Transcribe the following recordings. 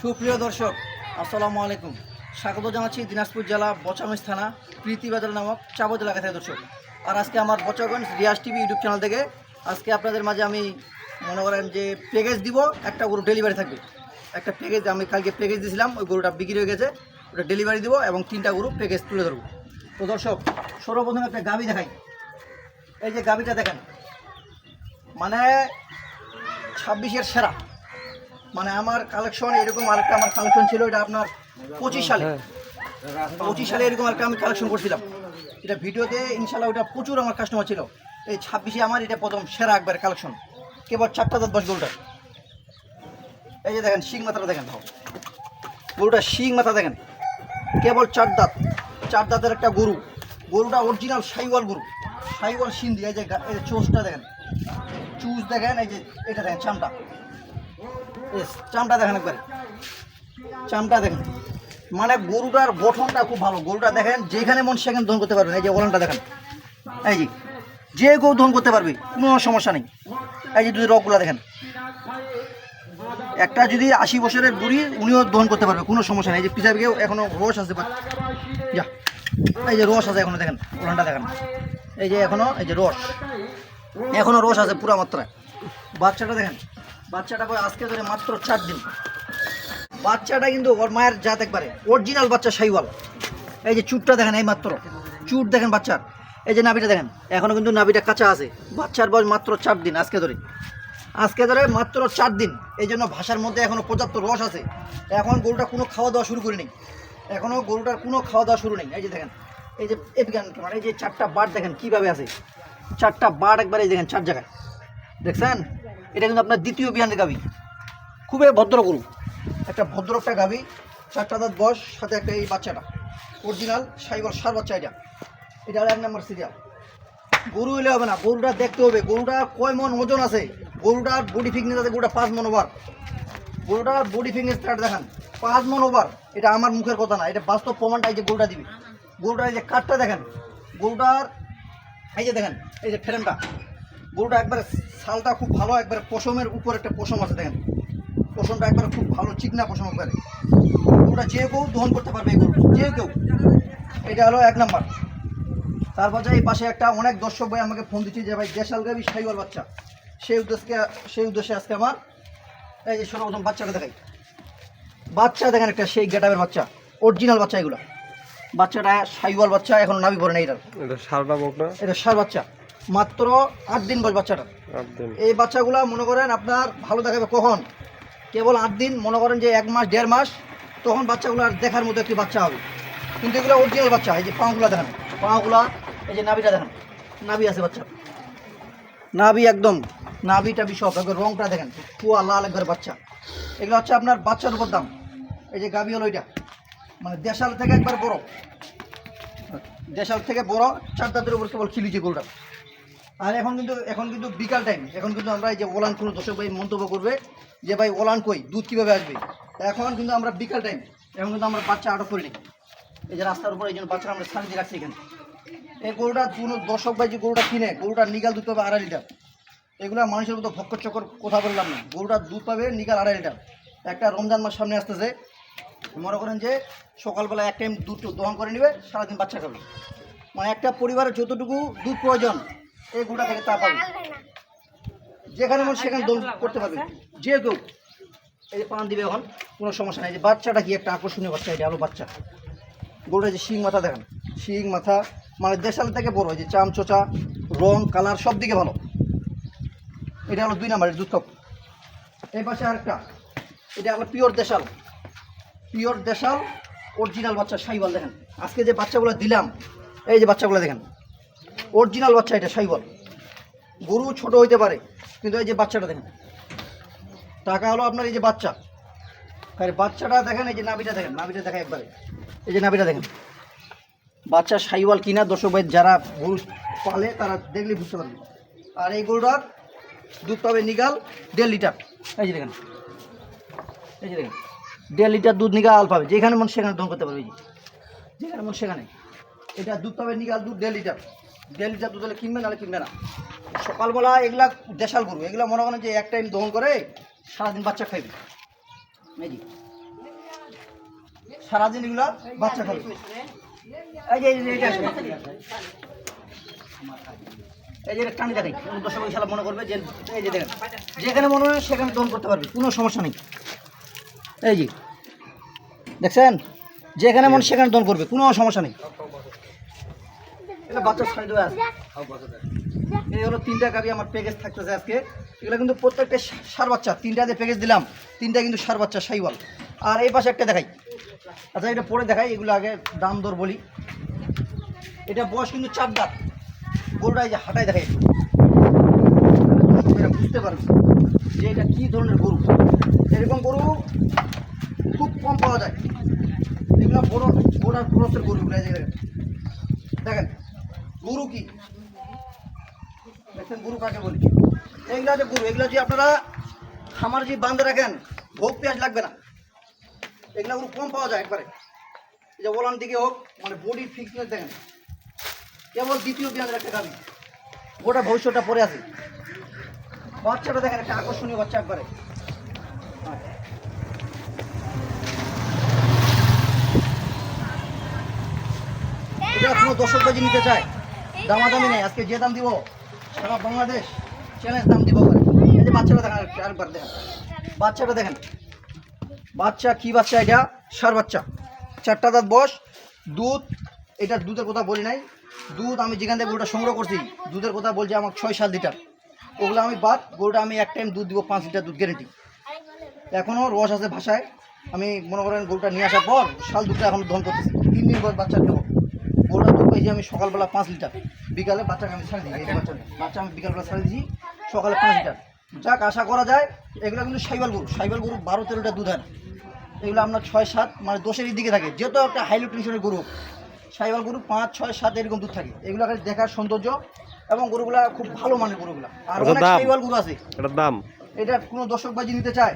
সুপ্রিয় দর্শক, আসসালামু আলাইকুম। স্বাগত জানাচ্ছি দিনাজপুর জেলা বচামেশ থানা প্রীতিবাজার নামক চাবত এলাকা থেকে, দর্শক। আর আজকে আমার Bochaganj Riyaz TV YouTube channel থেকে আজকে আপনাদের মাঝে আমি মনে করেন যে প্যাকেজ দিব, একটা গরু ডেলিভারি থাকবে। একটা প্যাকেজ, আমি কালকে প্যাকেজ দিয়েছিলাম, ওই গরুটা বিক্রি হয়ে গেছে, ওটা ডেলিভারি দিব এবং তিনটা গরু প্যাকেজ তুলে ধরবো। তো দর্শক, সর্বপ্রথম একটা গাবি দেখাই। এই যে গাবিটা দেখেন মানে ছাব্বিশের সেরা। মানে আমার কালেকশন এরকম আরেকটা আমার কালেকশন ছিল এটা আপনার পঁচিশ সালে। পঁচিশ সালে এরকম একটা আমি কালেকশন করছিলাম। এটা ভিডিওতে ইনশাল্লাহ ওটা প্রচুর আমার কাস্টমার ছিল। এই ছাব্বিশে আমার এটা প্রথম সেরা একবার কালেকশন কেবল চারটা দাঁত বস এই যে দেখেন শিং মাথাটা দেখেন গরুটা শিং মাথা দেখেন। কেবল চার দাঁত। চার দাঁতের একটা গরু। গরুটা অরিজিনাল সাইওয়াল গরু। সাইওয়াল সিন্ধি এই যে এই যে চোষটা দেখেন। চুজ দেখেন এই যে এটা দেখেন চামটা চামটা দেখেন একবারে। চামটা দেখেন। মানে গরুটার গঠনটা খুব ভালো। গরুটা দেখেন, যেখানে মন সেখানে দহন করতে পারবেন এই যে ওলানটা দেখেন। এই যে যে গরু দহন করতে পারবে, কোনো সমস্যা নেই। এই যে যদি রকগুলো দেখেন। একটা যদি আশি বছরের বুড়ি, উনিও দহন করতে পারবে, কোনো সমস্যা নেই। যে পিজাবিকে এখনও রস আসতে পারে যা। এই যে রস আছে এখনও, দেখেন, ওলানটা দেখেন। এই যে এখনও, এই যে রস। এখনও রস আছে পুরা মাত্রায়। বাচ্চাটা দেখেন। বাচ্চাটা বয়স আজকে ধরে মাত্র চার দিন। বাচ্চাটা কিন্তু ওর মায়ের জাত একবারে অরিজিনাল বাচ্চা সাইওয়াল। এই যে চুটটা দেখেন এই মাত্র। চুট দেখেন বাচ্চার। এই যে নাভিটা দেখেন, এখনও কিন্তু নাভিটা কাঁচা আছে। বাচ্চার বয়স মাত্র চার দিন আজকে ধরে। আজকে ধরে মাত্র চার দিন। এই জন্য ভাষার মধ্যে এখনও পর্যাপ্ত রস আছে। এখন গরুটা কোনো খাওয়া দাওয়া শুরু করিনি। এখনও গরুটার কোনো খাওয়া দাওয়া শুরু নেই। এই যে দেখেন, এই যে এদিকে আন এই যে চারটা বাট দেখেন কীভাবে আছে। চারটা বাট একবার এই দেখেন চার জায়গায়। দেখছেন? এটা কিন্তু আপনার দ্বিতীয় বিহানের গাবি। খুবই ভদ্র গরু। একটা ভদ্র একটা গাবি, চারটা দাঁত বয়স, সাথে একটা এই বাচ্চাটা। অরিজিনাল সাইবার সার বাচ্চা এটা। এটা এক নম্বর সিরিয়াল গরু হলে হবে না, গরুটা দেখতে হবে। গরুটা কয় মন ওজন আছে? গরুটার বডি ফিটনেস আছে, গরুটা পাঁচ মন ওভার গরুটার বডি ফিটনেস স্টার্ট দেখান। পাঁচ মন ওভার এটা আমার মুখের কথা না, এটা বাস্তব প্রমাণটা এই যে গরুটা দিবে। গরুটার এই যে কাঠটা দেখেন। গরুটার এই যে দেখেন, এই যে ফ্রেমটা গরুটা একবারে শালটা খুব ভালো একবারে পশমের উপর একটা পশম আছে দেখেন। পশমটা একবারে খুব ভালো চিকনা পশম একবারে। গরুটা যে কেউ দহন করতে পারবে এই গরু যে কেউ। এটা হলো এক নাম্বার। তারপর যে এই পাশে একটা অনেক দর্শক ভাই আমাকে ফোন দিচ্ছে যে ভাই দেশাল গাবি সাইওয়াল বাচ্চা। সেই উদ্দেশ্যে সেই উদ্দেশ্যে আজকে আমার এই যে সর্বপ্রথম বাচ্চাটা দেখাই। বাচ্চা দেখেন একটা সেই গেটাবের বাচ্চা। অরিজিনাল বাচ্চা এগুলো। বাচ্চাটা সাইওয়াল বাচ্চা এখন নাবি পড়ে না এটার। এটা বকনা এটা সার বাচ্চা। মাত্র আট দিন বয়স বাচ্চাটা। এই বাচ্চাগুলো মনে করেন আপনার ভালো দেখাবে কখন? কেবল আট দিন মনে করেন যে এক মাস দেড় মাস তখন বাচ্চাগুলো আর দেখার মতো একটি বাচ্চা হবে। কিন্তু এগুলো অরিজিনাল বাচ্চা এই যে পাগুলা দেখেন। পাগুলা এই যে নাভিটা দেখেন। নাভি আছে বাচ্চা। নাভি একদম। নাভিটা সব একবার রংটা দেখেন কুয়া লাল একবার বাচ্চা। এগুলো হচ্ছে আপনার বাচ্চার উপর দাম। এই যে গাভি হলো এটা মানে দেশাল থেকে একবার বড়। দেশাল থেকে বড় চার দাঁতের উপর কেবল খিলিছে গোলটা। আর এখন কিন্তু এখন কিন্তু বিকাল টাইম এখন কিন্তু আমরা এই যে ওলান কোনো দর্শক ভাই মন্তব্য করবে যে ভাই ওলান কই, দুধ কীভাবে আসবে? এখন কিন্তু আমরা বিকাল টাইম এখন কিন্তু আমরা বাচ্চা আটক করিনি এই যে রাস্তার উপরে এই জন্য বাচ্চা আমরা সারিয়ে রাখছি এখানে। এই গরুটা কোনো দর্শক ভাই যে গরুটা কিনে, গরুটা নিগাল দুধ পাবে আড়াই লিটার। এগুলো মানুষের মতো ভক্কর চক্কর কথা বললাম না। গরুটা দুধ পাবে নিগাল আড়াই লিটার। একটা রমজান মাস সামনে আসতেছে। মনে করেন যে সকালবেলা এক টাইম দুধ দহন করে নেবে, সারাদিন বাচ্চা খাবে। মানে একটা পরিবারের যতটুকু দুধ প্রয়োজন এই গরুটা থেকে তা পাবে। যেখানে মন সেখানে দোল করতে পারবে। যে কেউ এই যে পান দিবে এখন, কোনো সমস্যা নেই। যে বাচ্চাটা কি একটা আকর্ষণীয় বাচ্চা এটা আলো বাচ্চা। গরুটা যে শিং মাথা দেখেন। শিং মাথা মানে দেশাল থেকে বড় যে চাম, চোচা, রং, কালার সব দিকে ভালো। এটা হলো দুই নাম্বারের দুধ এই পাশে আরেকটা। এটা হলো পিওর দেশাল। পিওর দেশাল, অরিজিনাল বাচ্চা সাইবাল দেখেন। আজকে যে বাচ্চাগুলো দিলাম, এই যে বাচ্চাগুলো দেখেন। অরিজিনাল বাচ্চা এটা, সাইবল। গরু ছোট হইতে পারে, কিন্তু এই যে বাচ্চাটা দেখেন, টাকা হলো আপনার এই যে বাচ্চা। আর বাচ্চাটা দেখেন, এই যে নাবিটা দেখেন নাবিটা দেখেন একবারে। এই যে নাবিটা দেখেন। বাচ্চা সাইওয়াল কিনা, দর্শক ভাই, যারা গরু পালে, তারা দেখলে বুঝতে পারবে। আর এই গরুটার দুধ পাবে নিগাল দেড় লিটার। এই যে দেখেন, এই যে দেখেন, দেড় লিটার দুধ নিগাল পাবে। যেখানে মন সেখানে দন করতে পারবে যেখানে মন সেখানে। এটা দুধ পাবে নিগাল দুধ দেড় লিটার। দেড় লিটার দুধ হলে কিনবে, নাহলে কিনবে না। সকালবেলা এগুলা দেশাল গরু, এগুলা মনে করেন যে এক টাইম দহন করে সারাদিন বাচ্চা খাইবে। সারাদিন এগুলো বাচ্চা খাবে। এই যে এই যে টানি দেখাই দর্শক শালা মনে করবে যে, এই যে দেখেন, যেখানে মনে হয় সেখানে দহন করতে পারবে, কোনো সমস্যা নেই। এই যে, দেখছেন? যেখানে মনে সেখানে দহন করবে, কোনো সমস্যা নেই। এটা বাচ্চা ছাড়ি দেওয়া আছে। এই হলো তিনটা গাড়ি আমার প্যাকেজ থাকতেছে আজকে। এগুলো কিন্তু প্রত্যেকটা সার বাচ্চা। তিনটা যে প্যাকেজ দিলাম, তিনটা কিন্তু সার বাচ্চা, সাইওয়াল। আর এই পাশে একটা দেখাই। আচ্ছা এটা পরে দেখাই, এগুলো আগে দাম দর বলি। এটা বয়স কিন্তু চার দাঁত। গরুটা এই যে হাঁটাই দেখাই। এটা বুঝতে পারবে যে এটা কী ধরনের গরু। এরকম গরু খুব কম পাওয়া যায়। এগুলো বড় বড় ক্রসের গরুগুলো দেখেন। গরু কি? দেখেন গরু কাকে বলি? এইগুলা যে গুরু এগুলা যে আপনারা খামার যে বান্ধে রাখেন, ভোগ পেঁয়াজ লাগবে না। এগুলা গুরু কম পাওয়া যায় একবারে। এই যে ওলান দিকে হোক মানে বডি ফিটনেস দেখেন। কেবল দ্বিতীয় পেঁয়াজ রাখতে গাবি গোটা ভবিষ্যৎটা পরে আছে। বাচ্চাটা দেখেন, একটা আকর্ষণীয় বাচ্চা একবারে। এটা কোনো দর্শক বাজি নিতে চায়। দামাদামি নেই, আজকে যে দাম দিব, সারা বাংলাদেশ চ্যালেঞ্জ দাম দিব। এই যে বাচ্চাটা দেখেন আরেকবার দেখেন। বাচ্চাটা দেখেন। বাচ্চা কি বাচ্চা এটা? সার বাচ্চা। চারটা দাঁত বস দুধ, এটা দুধের কথা বলি নাই। দুধ আমি যেখান থেকে গরুটা সংগ্রহ করছি, দুধের কথা বলছি আমার ছয় সাত লিটার। ওগুলো আমি বাদ, গরুটা আমি এক টাইম দুধ দিব, পাঁচ লিটার দুধ গ্যারেন্টি এখনও রস আছে ভাষায়। আমি মনে করেন গরুটা নিয়ে আসার পর, শাল দুধটা এখন ধন করতেছি। তিন দিন পর বাচ্চা দেবো পেয়েছি আমি সকালবেলা পাঁচ লিটার বিকালে বাচ্চাকে আমি ছাড়ে দিই এই বাচ্চা বাচ্চা আমি বিকালবেলা ছাড়ে দিই সকালে পাঁচ লিটার। যাক আশা করা যায় এগুলো কিন্তু সাইবাল গরু। সাইবাল গরু বারো তেরো লিটার দুধ হয়। এগুলো আপনার ছয় সাত মানে দশের দিকে থাকে। যেহেতু একটা হাইলো টেনশনের গরু সাইবাল গরু পাঁচ ছয় সাত এরকম দুধ থাকে। এগুলো খালি দেখার সৌন্দর্য এবং গরুগুলা খুব ভালো মানের গরুগুলা। আর আচ্ছা, অনেক দাম? সাইবাল গরু আছে। এটার দাম? এটা কোনো দর্শক বাজি নিতে চায়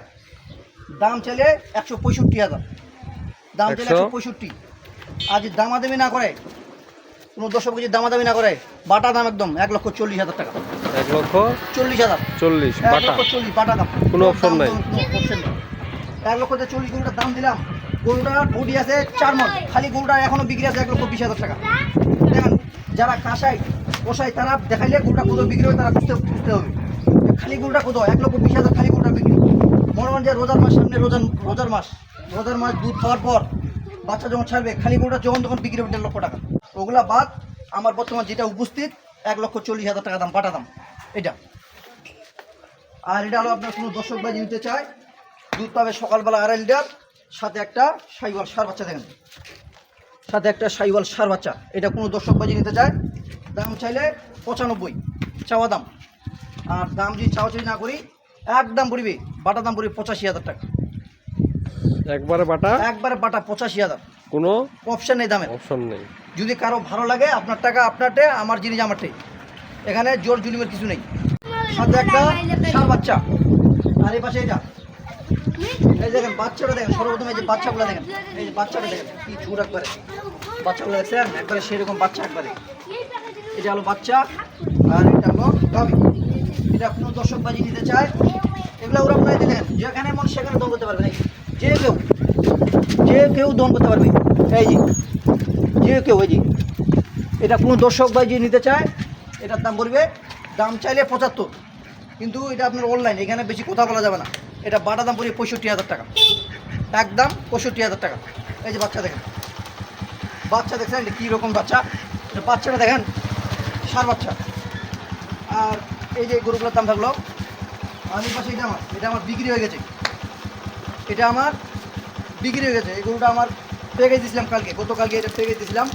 দাম চাইলে একশো পঁয়ষট্টি হাজার। দাম চাইলে একশো? একশো পঁয়ষট্টি। আর যদি দামাদামি না করে কোনো দর্শক যদি দামাদামি না করে বাটা দাম একদম এক লক্ষ চল্লিশ হাজার টাকা। এক লক্ষ চল্লিশ হাজার। চল্লিশ বাটা? লক্ষ চল্লিশ বাটা দাম। কোনো দাম নাই। এক লক্ষ চল্লিশ গরুটার দাম দিলাম গরুটার বডি আছে চার মন খালি গরুটা এখনও বিক্রি আছে এক লক্ষ বিশ হাজার টাকা। দেখেন যারা কাঁসাই কষাই তারা দেখাইলে গরুটা কোথাও বিক্রি হবে তারা বুঝতে বুঝতে হবে। খালি গরুটা কোথাও এক লক্ষ বিশ হাজার খালি গরুটা বিক্রি। মনে করেন যে রোজার মাস সামনে রোজার রোজার মাস। রোজার মাস দুধ খাওয়ার পর বাচ্চা যখন ছাড়বে খালি গরুটা যখন তখন বিক্রি হবে দেড় লক্ষ টাকা। ওগুলা বাদ আমার বর্তমান যেটা উপস্থিত এক লক্ষ চল্লিশ হাজার টাকা দাম বাটা দাম। এটা। আর এটা হলো আপনার কোনো দর্শক বাজি নিতে চায় দুধ পাবে সকালবেলা আড়াই লিটার সাথে একটা সাইওয়াল সার বাচ্চা দেখেন। সাথে একটা সাইওয়াল সার বাচ্চা এটা কোনো দর্শক বাজি নিতে চায় দাম চাইলে পঁচানব্বই চাওয়া দাম। আর দাম যদি চাওয়া চাই না করি একদম পড়বে বাটা দাম পড়বে পঁচাশি হাজার টাকা। একবারে বাটা? একবারে বাটা পঁচাশি হাজার। কোনো অপশান নেই দামের। অপশন নেই। যদি কারও ভালো লাগে আপনার টাকা আপনারটে আমার জিনিস আমারটাই এখানে জোর জুলিমের কিছু নেই। সাথে একটা সার বাচ্চা। আর এই পাশে এটা এই দেখেন বাচ্চাটা দেখেন সর্বপ্রথম এই যে বাচ্চাগুলো দেখেন। এই যে বাচ্চাটা দেখেন কি চুর একবারে। বাচ্চাগুলো দেখছেন? একবারে সেরকম বাচ্চা একবারে। এটা হলো বাচ্চা আর এটা হলো গাভী এটা কোনো দর্শক বাজি নিতে চায়। এগুলো ওরা আপনারা দিলেন। যেখানে মন সেখানে দন করতে পারবে যে কেউ যে কেউ দন করতে পারবে। এই যে যে কেউ এই যে, এটা কোনো দর্শক যে নিতে চায়, এটার দাম পড়বে দাম চাইলে পঁচাত্তর। কিন্তু এটা আপনার অনলাইন এখানে বেশি কথা বলা যাবে না। এটা বাটা দাম পড়বে পঁয়ষট্টি হাজার টাকা। একদম পঁয়ষট্টি হাজার টাকা। এই যে বাচ্চা দেখেন। বাচ্চা দেখছেন, এটা কী রকম বাচ্চা? এটা বাচ্চাটা দেখেন, সার বাচ্চা। আর এই যে গরুগুলোর দাম থাকল, আমি পাশে এটা আমার এটা আমার বিক্রি হয়ে গেছে। এটা আমার বিক্রি হয়ে গেছে। এই গরুটা আমার পেকে দিয়েছিলাম কালকে, গতকালকে এটা পেকে দিয়েছিলাম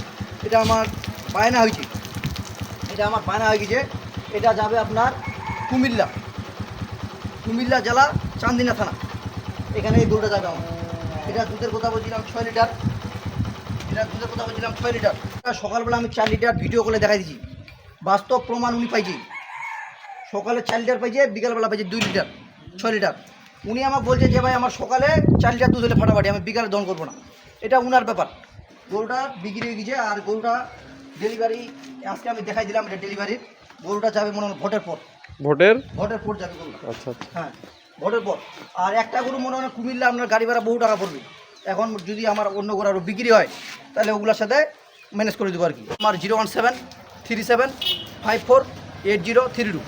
এটা আমার বায়না হয়েছে। এটা আমার বায়না হয়ে গেছে এটা যাবে আপনার কুমিল্লা। কুমিল্লা জেলা চান্দিনা থানা। এখানে এই গরুটা যাবে আমার। এটা দুধের কথা বলছিলাম ছয় লিটার। এটা দুধের কথা বলছিলাম ছয় লিটার। এটা সকালবেলা আমি চার লিটার ভিডিও করে দেখাই দিয়েছি। বাস্তব প্রমাণ উনি পাইছি। সকালে চার লিটার পাইছে, বিকালবেলা পাইছে দুই লিটার, ছয় লিটার। উনি আমার বলছে যে ভাই, আমার সকালে চার লিটার দুধ হলে ফাটাফাটি, আমি বিকালে দন করব না। এটা উনার ব্যাপার। গরুটা বিক্রি হয়ে গেছে আর গরুটা ডেলিভারি আজকে আমি দেখাই দিলাম এটা ডেলিভারির গরুটা যাবে মনে হয় ভোটের পর। ভোটের? ভোটের পর যাবে গরুটা। আচ্ছা আচ্ছা। হ্যাঁ ভোটের পর। আর একটা গরু মনে হয় কুমিল্লা আপনার গাড়ি ভাড়া বহু টাকা পড়বে। এখন যদি আমার অন্য গরু আরও বিক্রি হয় তাহলে ওগুলোর সাথে ম্যানেজ করে দেবো আর কি। আমার zero one seven three seven five four eight zero three two.